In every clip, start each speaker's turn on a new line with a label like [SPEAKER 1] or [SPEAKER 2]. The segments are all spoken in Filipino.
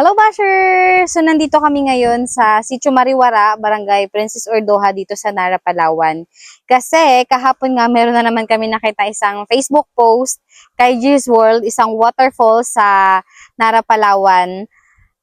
[SPEAKER 1] Hello Bashers! So nandito kami ngayon sa Sitio Mariwara, Barangay Princess Ordoha dito sa Nara, Palawan. Kasi kahapon nga meron na naman kami nakita isang Facebook post kay G's World, isang waterfall sa Nara, Palawan.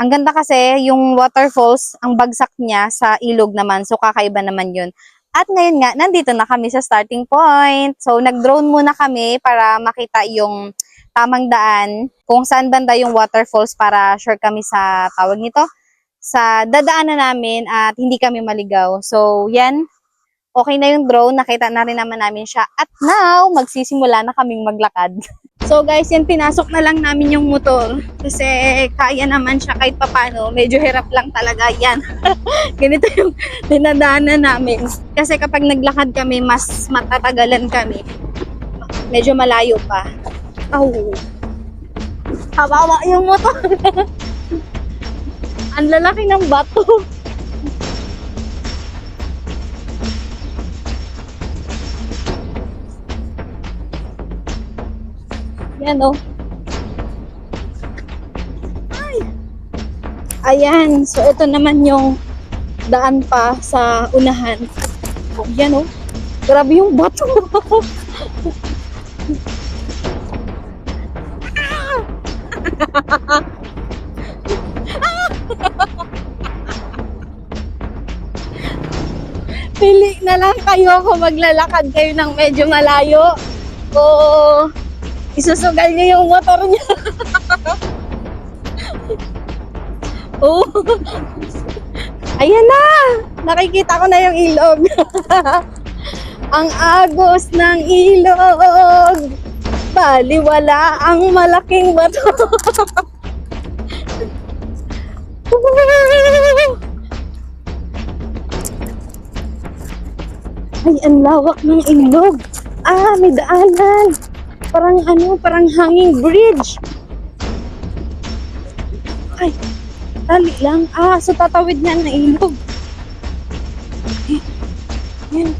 [SPEAKER 1] Ang ganda kasi yung waterfalls, ang bagsak niya sa ilog naman. So kakaiba naman yun. At ngayon nga, nandito na kami sa starting point. So nag-drone muna kami para makita yung tamang daan kung saan banda yung waterfalls para sure kami sa tawag nito sa dadaanan namin at hindi kami maligaw. So, yan. Okay na yung drone. Nakita na rin naman namin siya. At now, magsisimula na kaming maglakad. So, guys, yan, pinasok na lang namin yung motor. Kasi kaya naman siya kahit papano. Medyo hirap lang talaga yan. Ganito yung dinadaanan namin. Kasi kapag naglakad kami, mas matatagalan kami. Medyo malayo pa. Oh. Kawawa yung motor. Ang lalaki ng bato. Yan oh. Ay. Ayan. So, ito naman yung daan pa sa unahan. Oh, yan oh. Grabe yung bato. Pili na lang kayo kung maglalakad kayo ng medyo malayo o isusugal niyo yung motor niya. oh. Ayan na! Nakikita ko na yung ilog. ang agos ng ilog. Baliwala ang malaking bato. Ay, ang lawak ng ilog. Ah, may daanan. Parang ano, parang hanging bridge. Ay, tali lang. Ah, so tatawid niya ng ilog. Yan.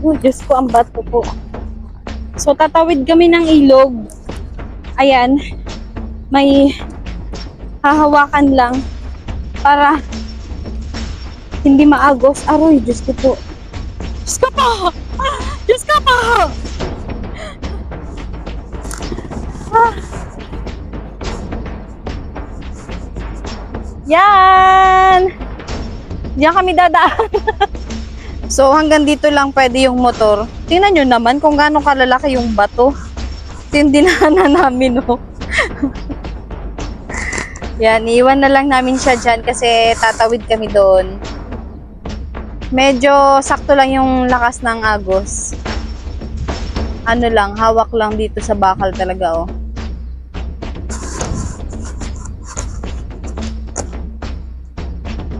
[SPEAKER 1] Oh, Diyos ko, ang bato po. So, tatawid kami ng ilog. Ayan. May hahawakan lang para hindi maagos. Aroy, Diyos ko po. Diyos ko po! Ah, Diyos ko po! Ah. Yan! Diyan kami dadaan. so, hanggang dito lang pwede yung motor. Tingnan nyo naman kung gaano kalalaki yung bato. Dinaanan namin, oh. Yan, iwan na lang namin siya dyan kasi tatawid kami doon. Medyo sakto lang yung lakas ng agos. Ano lang, hawak lang dito sa bakal talaga, oh.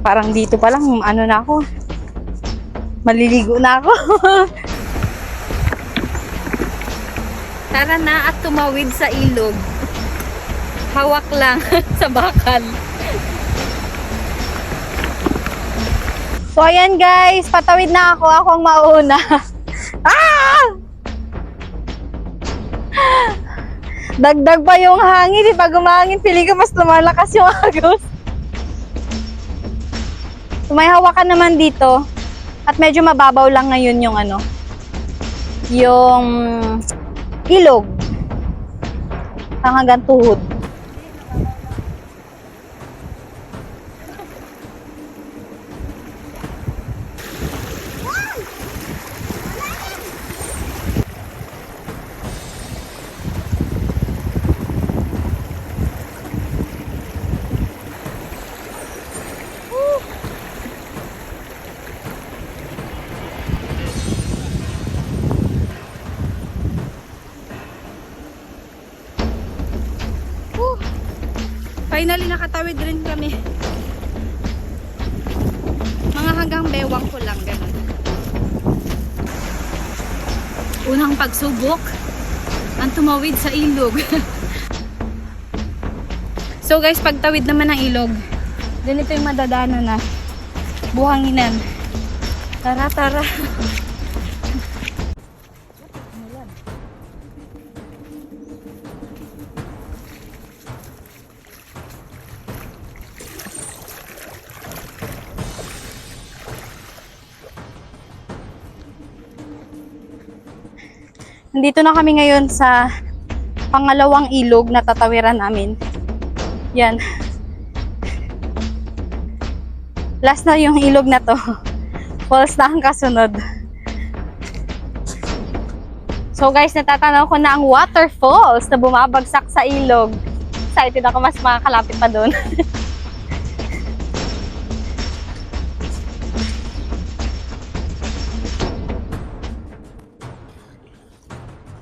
[SPEAKER 1] Parang dito pa lang, ano na ako. Maliligo na ako. Tara na at tumawid sa ilog. Hawak lang sa bakal. So ayan guys, patawid na ako. Ako ang mauna. ah! Dagdag pa yung hangin. Di pag umangin, pili ko mas lumalakas yung agos. So may hawakan naman dito. At medyo mababaw lang ngayon yung ano. Yung ilog. Ang hanggang tuhod. Finally, nakatawid rin kami. Mga hanggang bewang ko lang, ganun. Unang pagsubok, ang tumawid sa ilog. so guys, pagtawid naman ng ilog, ganito yung madadaanan na buhanginan. Tara, tara. Nandito na kami ngayon sa pangalawang ilog na tatawiran namin. Yan. Last na yung ilog na to. Falls na ang kasunod. So guys, natatanaw ko na ang waterfalls na bumabagsak sa ilog. Excited ako mas makakalapit pa doon.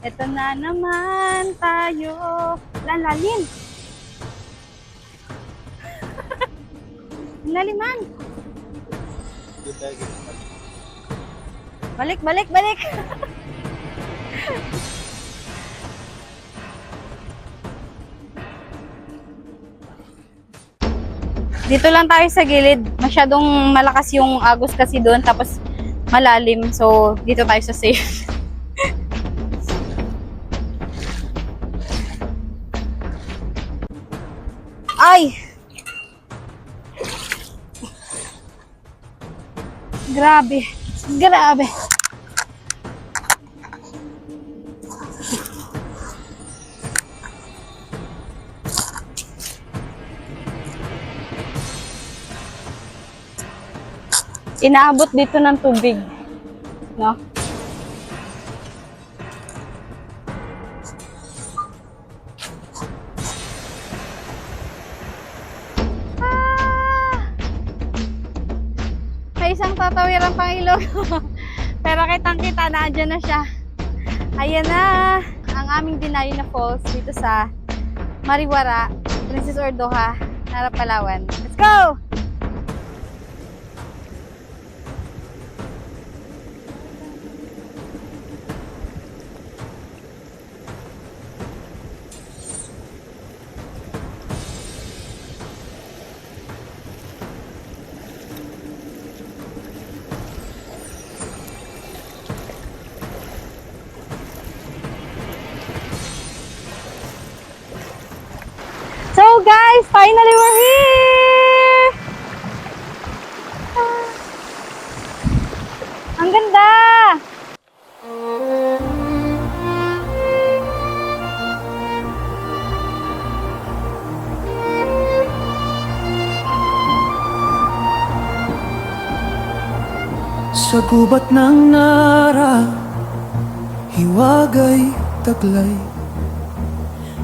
[SPEAKER 1] Ito na naman tayo. Lalalim. Laliman. Balik, balik, balik. Dito lang tayo sa gilid. Masyadong malakas yung agos kasi doon. Tapos malalim. So, dito tayo sa safe. Ay! Grabe. Grabe. Inaabot dito ng tubig. No? Isang tatawiran pang ilog. Pero kitang kita na andyan na siya. Ayan na. Ang aming dinayo na falls dito sa Mariwara, Princess Ordoha, Narapalawan. Let's go! Finally we're here! Ah. Ang ganda!
[SPEAKER 2] Sa gubat ng nara Hiwagay taglay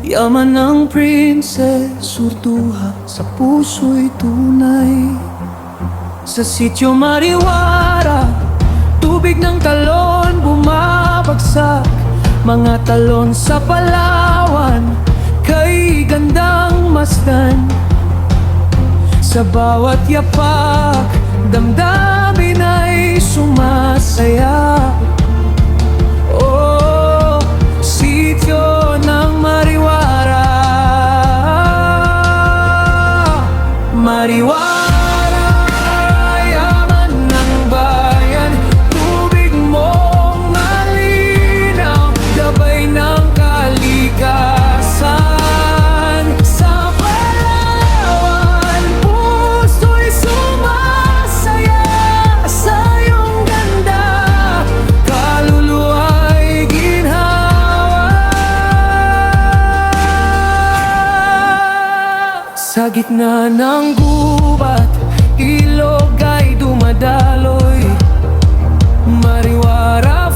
[SPEAKER 2] Yaman ng princess Urduha sa puso'y tunay. Sa sityo Mariwara Tubig ng talon bumabagsak. Mga talon sa Palawan Kay gandang masdan. Sa bawat yapak, damdamin ay sumasaya Sa gitna ng gubat, ilog ay dumadaloy. Mariwara